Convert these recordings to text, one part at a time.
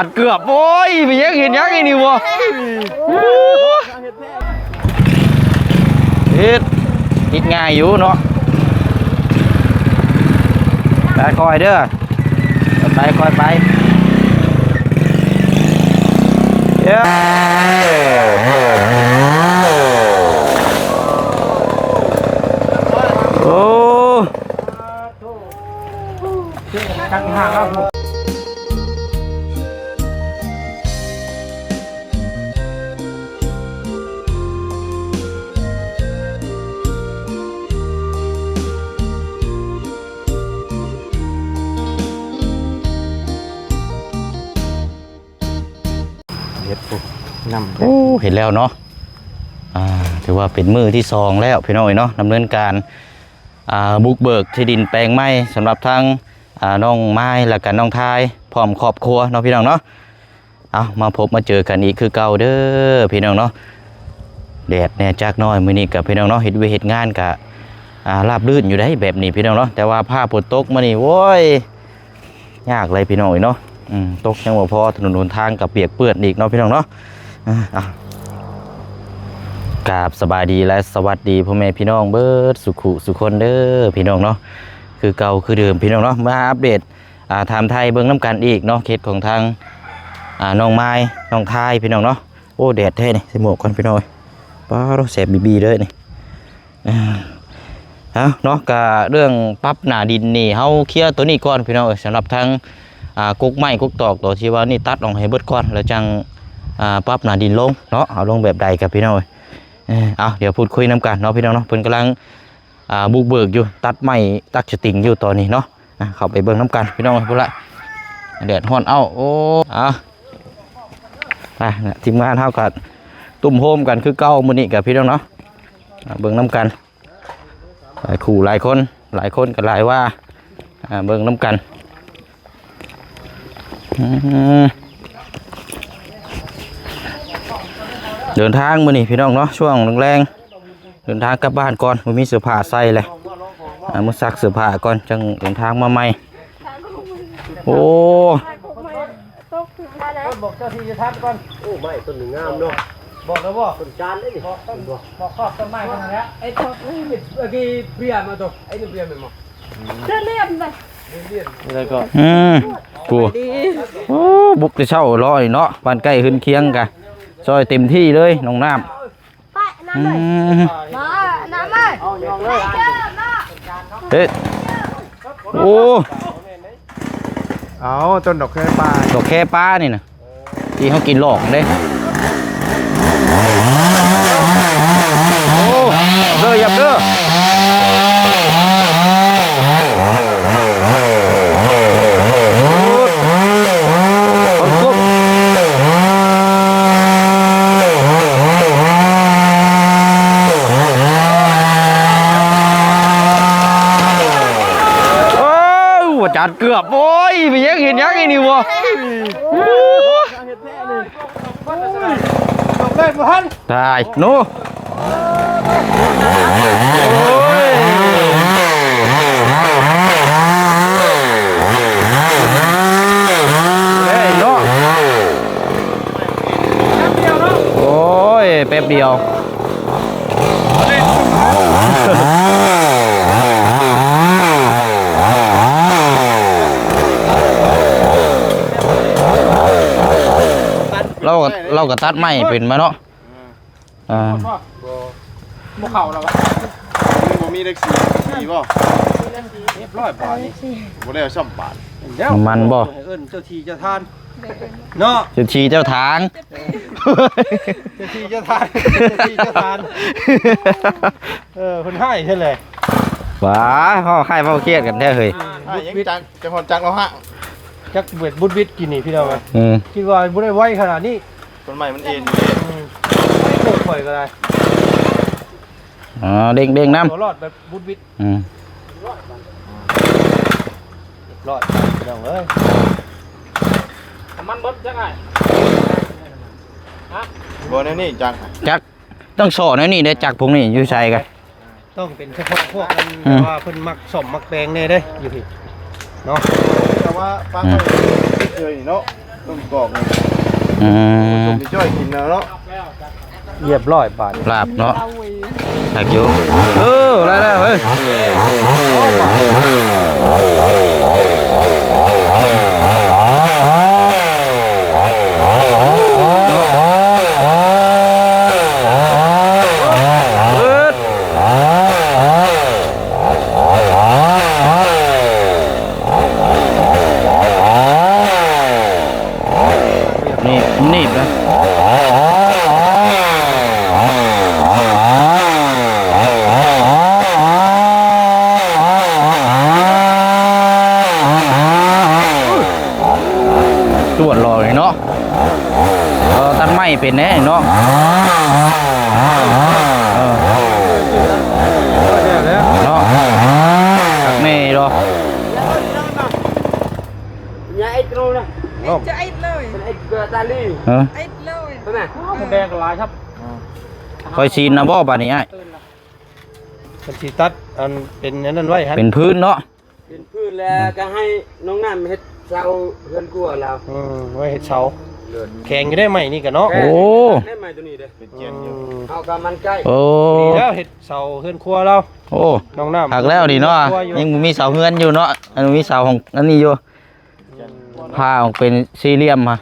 จัดเกือบโอ้ยไปยังเห็นยังไงนี่วะเฮ็ดนิดง่ายอยู่เนาะไปคอยเด้อไปคอยไปเย้ นำโอ้เห็นแล้วเนาะอ่าถือว่าเป็นมือที่สองแล้วพี่น้อยเนาะดำเนินการอ่าบุกเบิกที่ดินแปลงไม้สำหรับทางอ่าน้องไม้และกันน้องทายพร้อมครอบครัวเนาะพี่น้องเนาะเอามาพบมาเจอกันอีกคือเก่าเด้อพี่น้องเนาะแดดแน่จากน้อยมื้อนี้กับพี่น้องเนาะเฮ็ดเวเฮ็ดงานกะอ่าราบรื่นอยู่ได้แบบนี้พี่น้องเนาะแต่ว่าผ้าฝนตกมานี่โว้ยยากเลยพี่น้องเนาะตกยังบ่พอถนนหนทางกับเปียกเปื้อนอีกเนาะพี่น้องเนาะ อะกราบสบายดีและสวัสดีพ่อแม่พี่น้องเบิร์ดสุขุสุคนเด้อพี่น้องเนาะคือเก่าคือเดิมพี่น้องเนาะมาอัปเดตอ่าทม์ไทยเบิ่งน้ำกันอีกเนาะเคสของทางอ่าน้องไม้น้องทายพี่น้องเนาะโอ้แดดแท้นี่ใส่หมวกก่อนพี่น้องเอ้ยป้าเราแสบบีบีเลยนี่อ่าเนาะกะเรื่องปั๊บหนาดินนี่เฮาเคลียร์ตัวนี้ก่อนพี่น้องเอ้ยสำหรับทางอ่ากุกไม้กุกตอกตัวที่ว่านี่ตัดออกให้เบิดก่อนแล้วจัง ปรับหนาดินลงเนาะเอาลงแบบใดกับพี่น้องเอ้ยเอ้าเดี๋ยวพูดคุยน้ำกันเนาะพี่น้องเนาะเพิ่นกำลังบุกเบิกอยู่ตัดไม้ตักสติงอยู่ตอนนี้เนาะเข้าไปเบิ่งน้ำกันพี่น้องพุ่นละแดดฮ้อนเอ้าโอ้เอาไปทีมงานเฮากับตุ่มโฮมกันคือเก่ามือนี้กับพี่น้องเนาะเบิ่งน้ำกันหลายคู่หลายคนหลายคนก็หลายว่าเบิ่งน้ำกันอืม เดินทางมื้อนี้พี่น้องเนาะช่วงแรงๆเดินทางกลับบ้านก่อนบ่มีเสื้อผ้าใส่เลยอ่ามื้อซักเสื้อผ้าก่อนจังเดินทางมาใหม่โอ้บอกเจ้าที่จะทัดก่อนโอ้ไม่ต้นหนึ่งงามเนาะบอกแล้วบอกต้นจานเลยนี่บอกต้นบอกครอบต้นไม้กันแล้วไอ้ตัวนี้เมื่อกี้เปรียมาตัวไอ้นี่เปรียมันมั้งแล้วก็อืมกูโอ้บุกแต่เช้ารอนี่เนาะบ้านใกล้ขึ้นเคียงกะ ซอยเต็มที่เลยน้องน้ำอืมเอายองเลยเฮ้ยโอ้เอาต้นดอกแค่ปลาดอกแค่ป้านี่นะที่เขากินหลอกเด้โอ้เด้อยับเด้อ คนกุ๊บโอ้ยว่าจั ดเกือบโอ้ยไปยังเห็นยังไงนี่วะดอกได้บ่ทันตายโน่โอ้ยเฮ้ยโน่โอ้ยแป๊บเดียว ก็เราก็ตัดไม้เป็นมาเนาะอ่าบ่เข่าแล้ววะบ่มีเล็กสีสีบ่เรียบร้อยบาทนี่บ่ได้เอาซ่อมบาทมันบ่เอิ้นเจ้าที่เจ้าทานเนาะเจะชี้เจ้าทางเจ้าที่เจ้าทานเจ้าที่เจ้าทานเออคนให้ใช่เลยว้าเขาให้เขาเครียดกันแท้เฮ้ยถ้ายังจังจังหวัดจังเราฮะจักเบ็ดบุดวิดกินนี่พี่น้องเอ้ยอืมคิดว่าบ่ได้ไวขนาดนี้ ต้นใหม่มันเอ็นอืมไม่โคตรข่อยก็ได้อ๋อเด้งเด้งน้ตัวรอดแบบบุดวิดำอืมรอดพี่น้องเอ้ยมันบดจังไงบ่แน่นี่จังจักต้องสอนนะนี่ได้จักพวกนี้อยู่ใส่กันต้องเป็นเฉพาะพวกมันอืมว่าเพิ่นมักสมมักแดงแน่เด้อยู่พี่เนาะแต่ว่าปลาเขาเคยนี่เนาะต้มกรอกนี่ อืมต้มจ้อยกินแล้วเนาะเรียบร้อยบาทลาบเนาะถักอยู่เออได้แล้วเฮ้ยเอิ้นนี่นี่นะ ตรวจรอเลยเนาะเออตัดไม้เป็นแน่เนาะเนาะตักแน่รอ nhà ít rồi nè น้องจะไอ้เลย ít uh, ta ly เออไอ้เลย thế này แดงกับลายครับคอยซีนนะบ่บานี้ไอ้ายมันสีตัดอันเป็นนั้นไว้ฮะเป็นพื้นเนาะ bên phương là cả hai nó nằm hết sau gần của là อื มไว้เห็ดเสาแข็งอยู่ได้ไหมนี่กันเนาะโอ้ thế mày tôi đi đây เป็นเจียนอยู่ họ cả มัน cây โอ้ ดีแล้วเห็ดเสาเฮือนครัวเราโอ้น้องน้ำหักแล้วดิเนาะ ครัวอยู่ยังมีเสาเฮือนอยู่เนาะอันมีเสาของอันนี้อยู่ผ้าออกเป็นสี่เหลี่ยมมา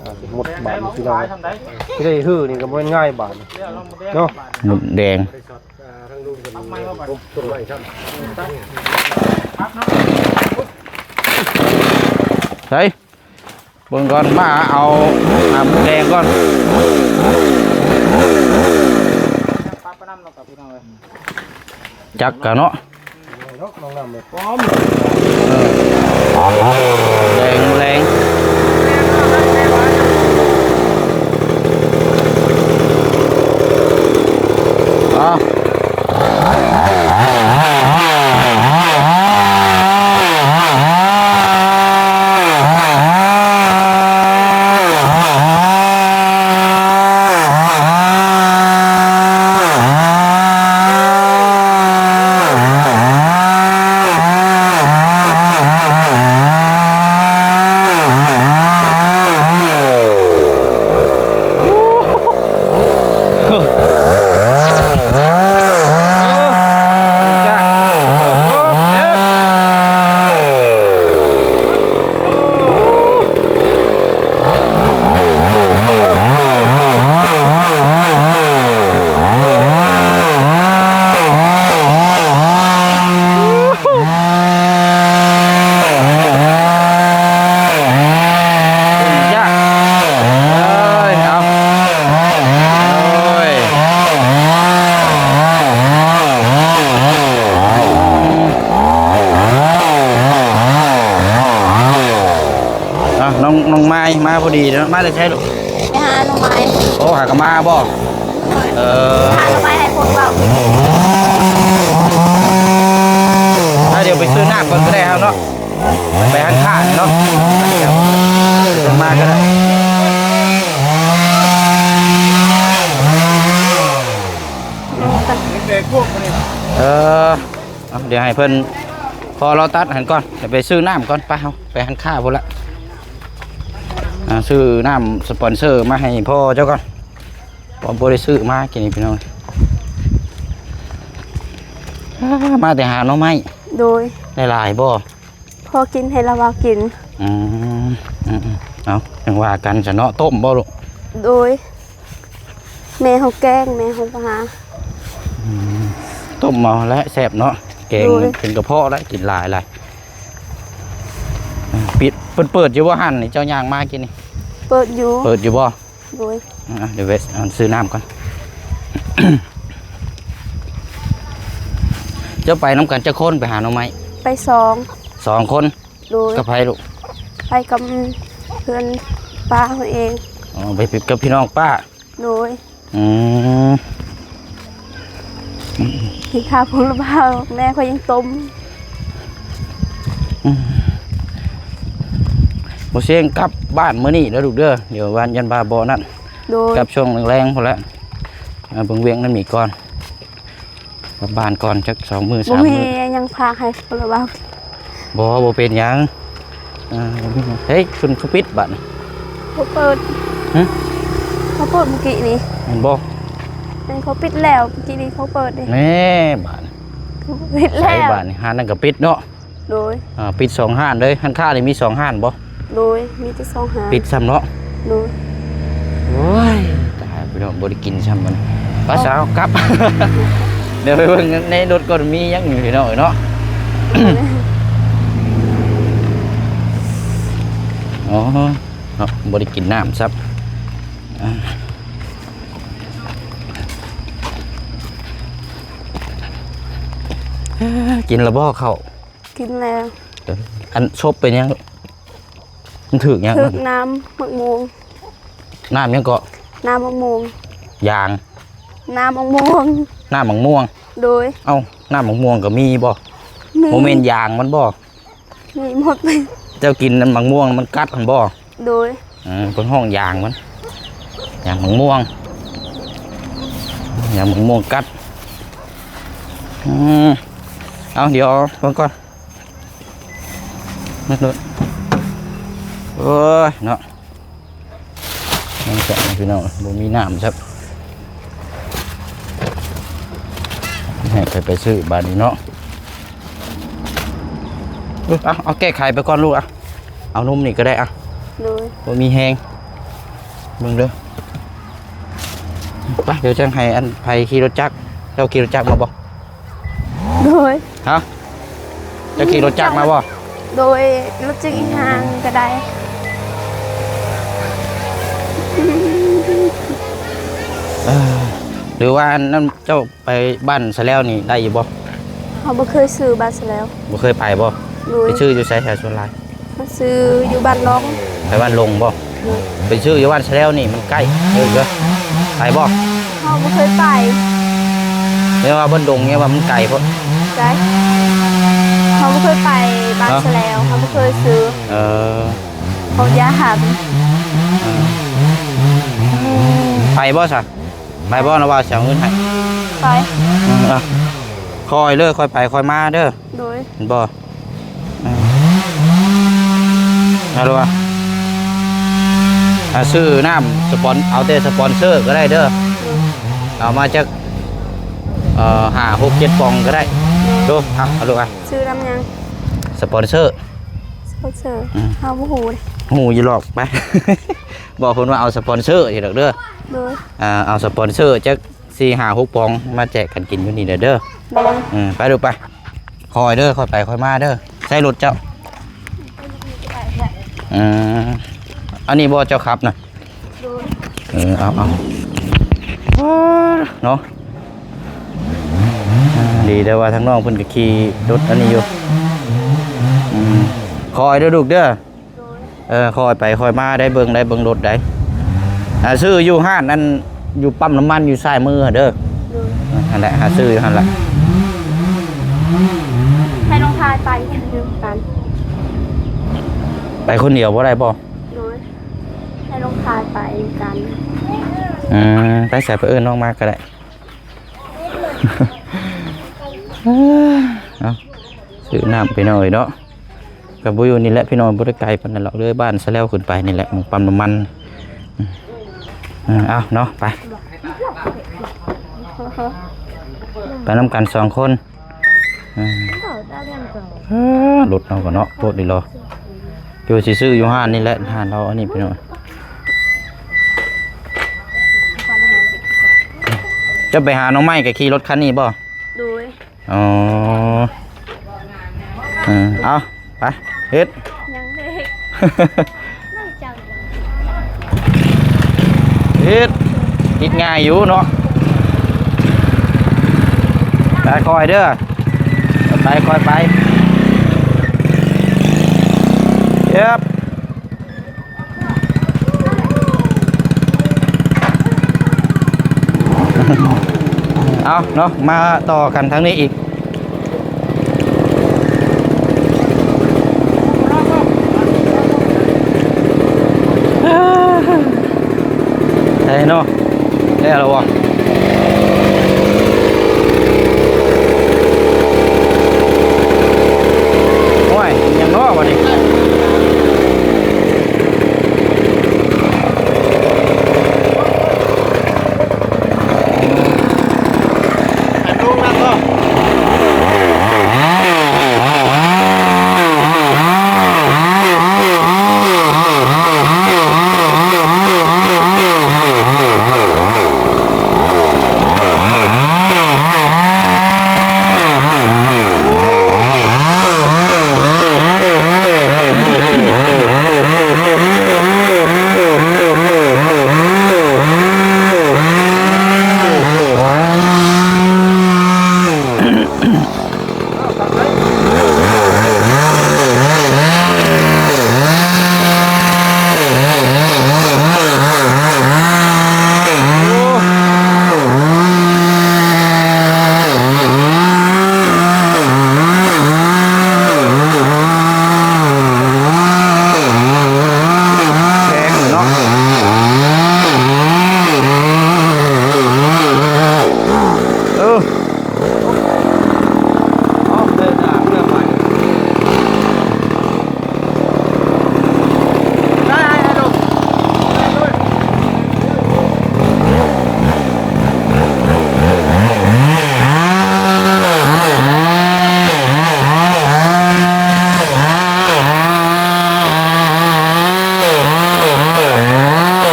อ่าหมดบาทที่เราที่ได้ฮื้อนี่ก็บ่ง่ายบาทเนาะหมุดแดงเฮ้ยเบิ่งก่อนมาเอาน้ำหมูแดงก่อนจักกันเนาะเนาะน้องน้ำเลยแรงแรงเอายากเอ้ยเอาโอ้ยอะน้องน้องไม้มาพอดีแล้วมาจะใช้ลูก ไปหาหน่อไม้ โอ้หากน มาบ่เอ่อไม้ให้พวกเราถ้าเดี๋ยวไปซื้อน้ำก่อนก็ได้ครับเนาะไปหันข้าเนาะเดี๋ยวลงมาก็ได้เด็กพวกนี้เออเดี๋ยวให้เพิ่นพอเราตัดหันก่อนเดี๋ยวไปซื้อน้ำก่อนไปเอาไปหันข้าพุ่นละซื้อน้ำสปอนเซอร์มาให้พ่อเจ้าก่อน ผมบ่ได้ซื้อมากินนี่พี่น้องอ่ามาแต่หาหน้องไม้โดยได้หลายบ่พอกินให้เราว่ากินอืมอืมอืมเอาจังว่ากันจะเนาะต้มบ่ลูกโดยแม่เขาแกล้งแม่เขาหาต้มเมาและแซ่บเนาะแกงโอ้ยเป็นกระเพาะแล้วกินหลายหลายอ่าปิดเปิดเปิดอยู่ว่าหั่นนี่เจ้าย่างมากินนี่เปิดอยู่เปิดอยู่บ่โดยอะ เดี๋ยวเวสเอาซื้อน้ำก่อนเจ้าไปน้ำกันเจ้าคนไปหาหน่อไม้ไปสองสองคนโดยกับไผลูกไปกับเพื่อนป้าเขาเองอ๋อไปกับพี่น้องป้าโดยอืมกินข้าวพุละบ้าแม่เขายังต้มโมเสียงกลับบ้านมื้อนี้แล้วลูกเด้อเดี๋ยววันยันบาบอนั่น โดยกลับช่วงแรงๆพอแล้วเอาเบิ่งเวียงนั่นมีก่อนกลับบ้านก่อนจักสองมือบุสามมีมือยังพาให้พุละบ้าบ่บ่เป็นหยังอ่าเฮ้ยคุณเขาปิดบัตรเขาเปิดฮะเขาเปิดเมื่อกี้นี่มันบอกนั่นเขาปิดแล้วเมื่อกี้นี่เขาเปิดเลยแน่บัตรเขาปิดใช่แล้วบัตรนี่ห้านนั่นก็ปิดเนาะโดยอ่าปิดสองห้านเลยห้านค่านี่มีสองห้านบ่โดยมีแต่สองหางปิดซ้ำเนาะโดยโอ้ย ตายไปเนาะบ่ได้กินซ้ำมันภาษาวกลับ เดี๋ยวไปเบิ่งในรถก็มีหยังอยู่พี่น้องเนาะ อ๋อเนาะบ่ได้กินน้ำซับอ่าเอ้อกินและบ่เข้าวกินแล้วอันชบเป็นหยังมันถึกหยังถึกน้ำมะม่วงน้ำหยังก็ น้ำมะม่วงยาง น้ำมะม่วงน้ำมังม่วง โดยเอ้าน้ำมังม่วงก็มีบ่โมเมนต์ยางมันบ่มีหมดเลยเจ้ากินน้ำมังม่วงมันกัดมันบ่โดยอืมคนห้องยางมันยางมังม่วงยางมังม่วงกัดอืมเอาเดี๋ยวเพิ่งก่อนนึกนึกโอ้ยเนาะ น้ำแข็งพี่น้องบ่มีน้ำครับให้ไปไปซื้อบาดนี้เนาะเอ้ยเอาเอาแก้ไขไปก่อนลูกอะเอานมนี่ก็ได้อะโดยบ่มีแหงมึงเด้อไปเดี๋ยวจังให้อันไผขี่รถจักรเจ้าขี่รถจักรมาบ่โดยฮะเจ้าขี่รถจักรมาบ่โดยรถจิกอีกทางก็ได้ หรือว่าอันนั้นเจ้าไปบ้านซะแล้วนี่ได้อยู่บ่เขาบ่เคยซื้อบัตรแล้วบ่เคยไปบ่โดยไปชื่ออยู่ไสแถวชวนลายมาซื้ออยู่บ้านร้องไปบ้านลงบ่โดยไปชื่ออยู่บ้านซะแล้วนี่มันใกล้เออเด้อไปบ่เขาบ่เคยไปเรียกว่าบ้านดงเนี่ยว่ามันไกลเพราะใช่เขาบ่เคยไปบ้านฮะซะแล้วเขาบ่เคยซื้อเออเขายาหันไปบ่ซะ ไปบ่นะว่าสิเอาเงินให้ไปอืมอะคอยเด้อคอยไปคอยมาเด้อโดยเห็นบ่อืมเอาดูว่าอ่าซื้อน้ำสปอนเอาแต่สปอนเซอร์ก็ได้เด้อเอามาจากเอ่อห้าหกเจ็ดปองก็ได้ดูเอาเอาดูอะซื้อน้ำยังสปอนเซอร์ สปอนเซอร์อืมเขาบ่ฮู้เลย หูอยี่หลอกไป บอกคนว่าเอาสปอนเซอร์ทีเด้อเด้อ โดยอ่าเอาสปอนเซอร์จากสี่ห้าหกปองมาแจกกันกินอยู่นี่เด้อเด้อโดยอืมไปดูไปคอยเด้อคอยไปคอยมาเด้อใส่รถเจ้าอืมอันนี้บ่เจ้าครับนะโดยเออเอาเอาเนาะอ่าดีแต่ว่าทั้งน้องเพิ่นก็ขี่รถอันนี้อยู่อืมคอยเด้อลูกเด้อเออคอยไปคอยมาได้เบิ่งได้เบิ่งรถได้ อ่าซื้ออยู่ห้านนั่นอยู่ปั๊มน้ำมันอยู่ซ้ายมือเด้อโดยนั่นแหละหาซื้ออยู่หั่นแหละให้น้องพายไปดื่มกันไปคนเดียวบ่ได้บ่โดยให้น้องพายไปกันอืมไปใส่ไปเอิ้นน้องมาก็ได้เอาซื้อน้ำไปหน่อยเนาะกับบุอยู่นี่แหละพี่น้องบุได้ไกลปานนั้นหรอกเลยบ้านซะแล้วขึ้นไปนี่แหละหมึงปั๊มน้ำมันอืมอืม เอาเนาะไปไปน้ำกันสองคนอืมเอ้อรถเราก็เนาะโคตรดีรออยู่สิซื้ออยู่ห้านนี่แหละห้านเราอันนี้พี่น้องจะไปหาน้องไม้กับขี่รถคันนี้บ่โดยอ๋ออืมเอาไปเฮ็ดยังเด็ก เฮ็ดคิดง่ายอยู่เนาะไปคอยเด้อไปคอยไปเย็บเอาเนาะมาต่อกันทั้งนี้อีก ใช่เน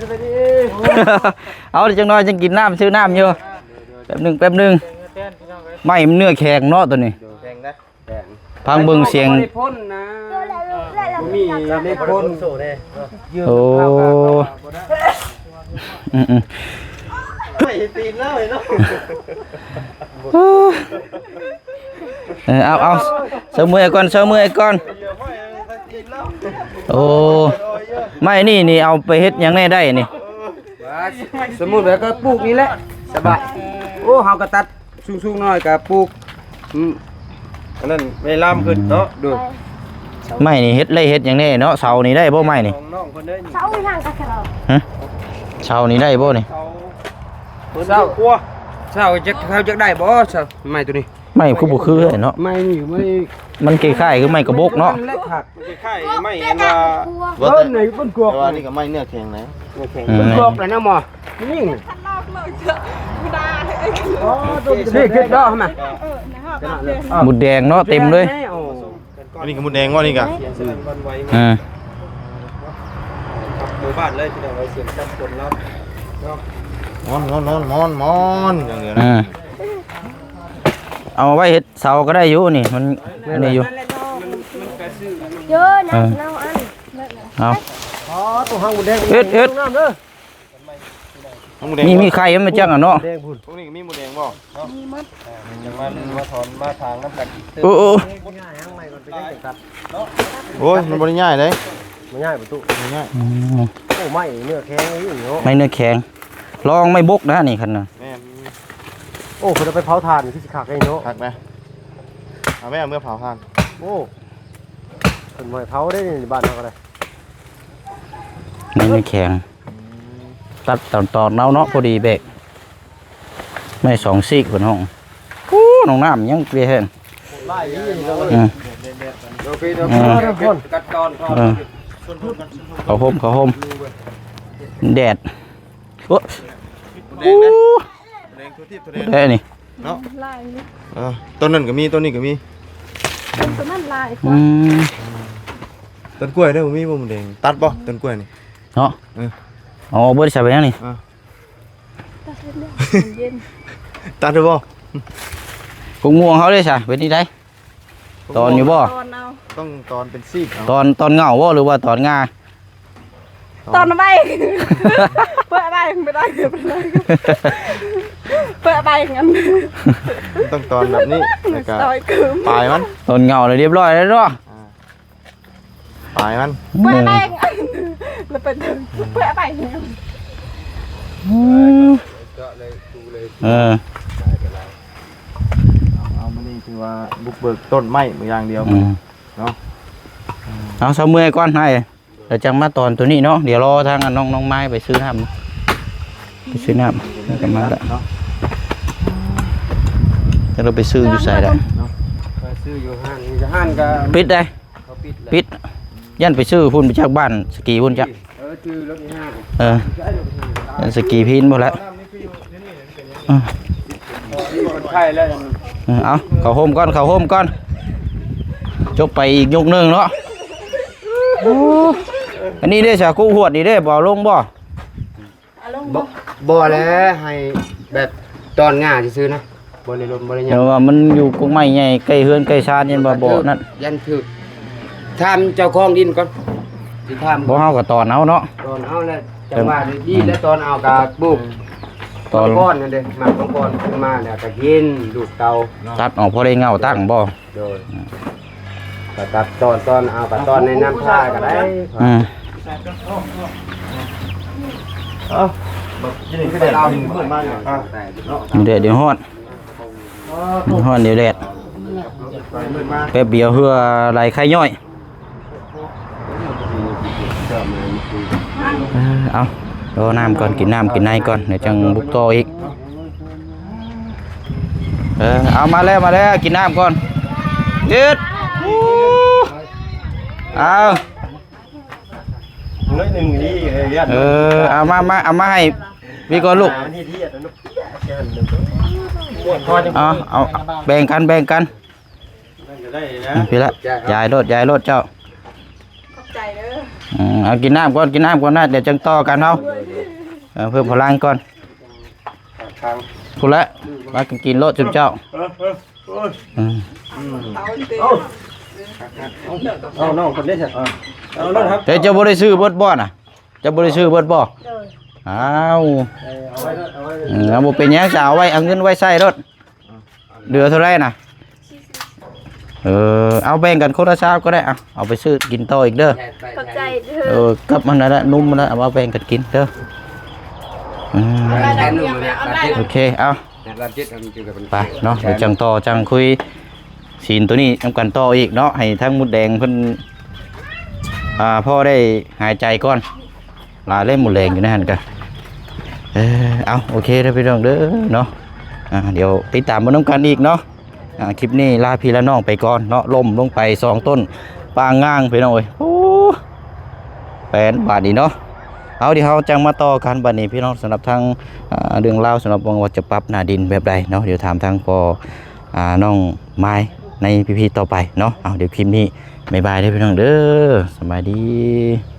สบายดีเอาเดี๋ยวจังน้อยจังกินน้ำซื้อน้ำอยู่แป๊บหนึงแป๊บหนึงไม่มันเนื้อแข็งเนาะตัวนี้แข่งนะพังเบิ่งเสียงบ่ได้พ่นนะบ่มีได้พ่นโอ้อืมอืมไม่ตีนแล้วเนาะเออเอาเอาเสมือก่อนเสมือก่อนเยอะไม่ตีนแล้วโอ้ ไม่นี่นี่เอาไปเฮ็ดหยังแน่ได้นี่ สมมุติว่าก็ปลูกนี่แหละสบายโอ้เฮาก็ตัดสูงๆหน่อยก็ปลูกอืมอันนั้นไม่ล่ามขึ้นเนาะดูไม่นี่เฮ็ดเลยเฮ็ดหยังแน่เนาะเสานี่ได้บ่ไม่นี่ของน้องคนเด้นี่เช้าทางกะกระฮะเสานี่ได้บ่นี่เขาเพิ่นกลัวเช้าจะเขาจะได้บ่เช้าไม้ตัวนี้ ไม่คือบ่คือเนาะไม้นี่ไม่มันคล้ายๆคือไม้กระบอกเนาะเล็กหักมันคล้ายๆไม่เห็นว่าว่าเบิ้แต่ลไหนเบิ้ลกรอกแต่ว่านี่ก็ไม่เนื้อแข็งนะอืเบิ้ลมกรอกแล้วนะหมอนี่นี่นี่คิดดอกมาหมุดแดงเนาะเต็มเลยอันนี้ก็หมุดแดงว่านี่กะวันไหวอ่าหมู่บ้านเลยที่เราไว้เสียงจับคนรับมอนมอนมอนมอนมอนอย่างเดียวนะอ่า เอาไว้เฮ็ดเสาก็ได้อยู่นี่มันอันนี่อยู่เยอะนะน้องอันเอา อ๋อตัวห้างบุญแดงเฮ็ดเฮ็ด น้ำเด้อหมุดแดงมีมีไข่มันจังอะเนาะแดงพุ่นพวกนี้ก็มีหมุดแดงบ่ยังมามาถอนมาทางน้ำกัดโอ้โอ้โอ้ยมันบริง่ายเลยมันง่ายประตูบ่ง่ายอืมโอ้ไม่เนื้อแข็งอยู่เนาะไม่เนื้อแข็งลองไม่บกนะนี่คันน่ะแม่ โอ้คนเอาไปเผาถ่านที่สิขาดไอ้เนาะพักนะเอาแม่เอาเมื่อเผาทานโอ้คนมาเผาได้ในบ้านเขาก็ได้ไม่เนื้อแข็ง ตัดตอนตอนเนาเนาะพอดีเบกไม่สองซีกบนห้องโอ้น้องน้ำยังเปรี้ยแห้งอืมโอเคเดี๋ยวทุกคนกัดตอนเออเขาห่มเขาห่มแดดโอ้ ตัวที่ตัวแดงได้นี่เนาะลายเออต้นนั้นก็มีต้นนี้ก็มีเป็นตัวนั้นลายอืมต้นกล้วยได้อบ่มีบ่หมุดแดงตัดบ่ต้นกล้วยนี่ เนาะเออ เอาเบิดใส่ไปยังนี่ตัดเรื่องเย็นตัดได้บ่กุ้งม่วงเขาได้ใช่เป็นนี่ได้ ตอนอยู่บ่ ตอนเอาต้องตอนเป็นซีกเอาตอนตอนเหงาบ่หรือว่าตอนงา ตอนไปเปิดไปไม่ได้เปิดไปเปิดไปงั้นต้องตอนแบบนี้แล้วก็ซอยคืมปลายมันตอนเหงาเลยเรียบร้อยแล้วเนาะปลายมันเปิดไปงั้นแล้วเป็นเปิดไปงั้นเออเอามานี่คือว่าบุกเบิกต้นไม้มาอย่างเดียวอืมเนาะเอาเสาเมื่อยก่อนให้เดี๋ยวจังมาตอนตัวนี้เนาะเดี๋ยวรอทางอันน้องน้องไม้ไปซื้อน้ำไปซื้อน้ำแล้วก็มาละเนาะ จะเราไปซื้ออยู่ใส่ได้ไปซื้ออยู่ห้างจะห้างก็ปิดได้เขาปิดเลยปิดยันไปซื้อพุ่นไปจากบ้านสกีพุ่นจักเออจื้อรถที่ห้างเออยันสกีพินหมดแล้วคนไข้แล้วเออเอาเข้าโฮมก่อนเข้าโฮมก่อนจบไปอีกยกหนึ่งเนาะโอ้อันนี้ได้สาคูหวดนี่ได้บ่ลงบ่บ่บ่แล้วให้แบบตอนง่าซื้อนะ บ่ได้ลมบ่ได้หยัเดี๋ยวว่ามันอยู่กงไม้ใหญ่ใกล้เฮือนใกล้ชานยันบ่บ่นั่นยันถึกถามเจ้าของดินก่อนสิถามบ่เฮาก็ตอนเอาเนาะตอนเอาแล้วจังหวะดีๆแล้วตอนเอากะปลูกตอนก้อนนั่นเด้มาต้นก้อนขึ้นมาแล้วก็กินดูดเตาตัดออกพอได้เงาตั้งบ่โดยก็ตัดตอนตอนเอาก็ตอนในน้ำผ้าก็ได้อืมเอากินนี่ก็ได้เอาเพิ่นมาเนี่ยอะเดี๋ยวเดี๋ยวฮอด เดี๋ยวฮอดเดี๋ยวแดดไปเพิ่นมาแป๊บเดียวเฮือไหลไข่ย่อยเออเอารอน้ำก่อนกินน้ำกินในก่อนเดี๋ยวจังบุกโตออีกเออเอามาแล้วมาแล้วกินน้ำก่อนยืดเอาน้อยหนึ่งนี่เฮ้ยยัดเออเอามามาเอามาให้ พี่ก่อนลูกนี่ที่ยัดนุ๊กเอาเอาแบ่งกันแบ่งกันจะได้นะพี่ละยายรถยายรถเจ้าขอบใจเด้ออืมเอากินน้ำก่อนกินน้ำก่อนนะเดี๋ยวจังต่อกันเอาเอาเพิ่มพลังก่อนทางพูดละมากินกินโลดจุ๊บเจ้าอืมเอาน้องคนนี้ใช่เอาน้องครับแต่เจ้าบ่ได้ซื้อเบิดบ่น่ะเจ้าบ่ได้ซื้อเบิดบ่อ้าวอืมเอาบ่เป็นหยังจะเอาไว้เอาเงินไว้ใช้รถเหลือเท่าไหร่น่ะ เออเอาแบ่งกันคนละชามก็ได้เอาเอาไปซื้อกินต่ออีกเด้อ ขอบใจเธเอออกับมันนั่นแหละนุ่มมันนะเอามาแบ่งกันกินเด้ออืมได้ได้เพียงเอาได้โอเคเอารับจิตอันเกี่ยวกับไปเนาะเดี๋ยวจังต่อจังคุยศีลตัวนี้นำกันต่ออีกเนาะให้ทั้งมุดแดงเพิ่นอ่าพ่อได้หายใจก่อน ลาเล่นหมดแรงอยู่นหันกันเออเอาโอเคเด้พี่น้องเด้อเนาะอ่าเดี๋ยวติดตามมาน้ำกันอีกเนาะอ่าคลิปนี้ลาพี่ละน้องไปก่อนเนาะล่มลงไปสองต้นปางง่างพี่น้องเอ้ยโอ้แปนบาทนี้เนาะเอาเดี๋ยวเราจังมาต่อกันบัดนี้พี่น้องสำหรับทางเรื่องเล่าสำหรับวงว่าจะปรับหน้าดินแบบใดเนาะเดี๋ยวถามทางพออ่าน้องไม้ในพีพีต่อไปเนาะเอาเดี๋ยวคลิปนี้บายบายเด้อพี่น้องเด้อสบายดี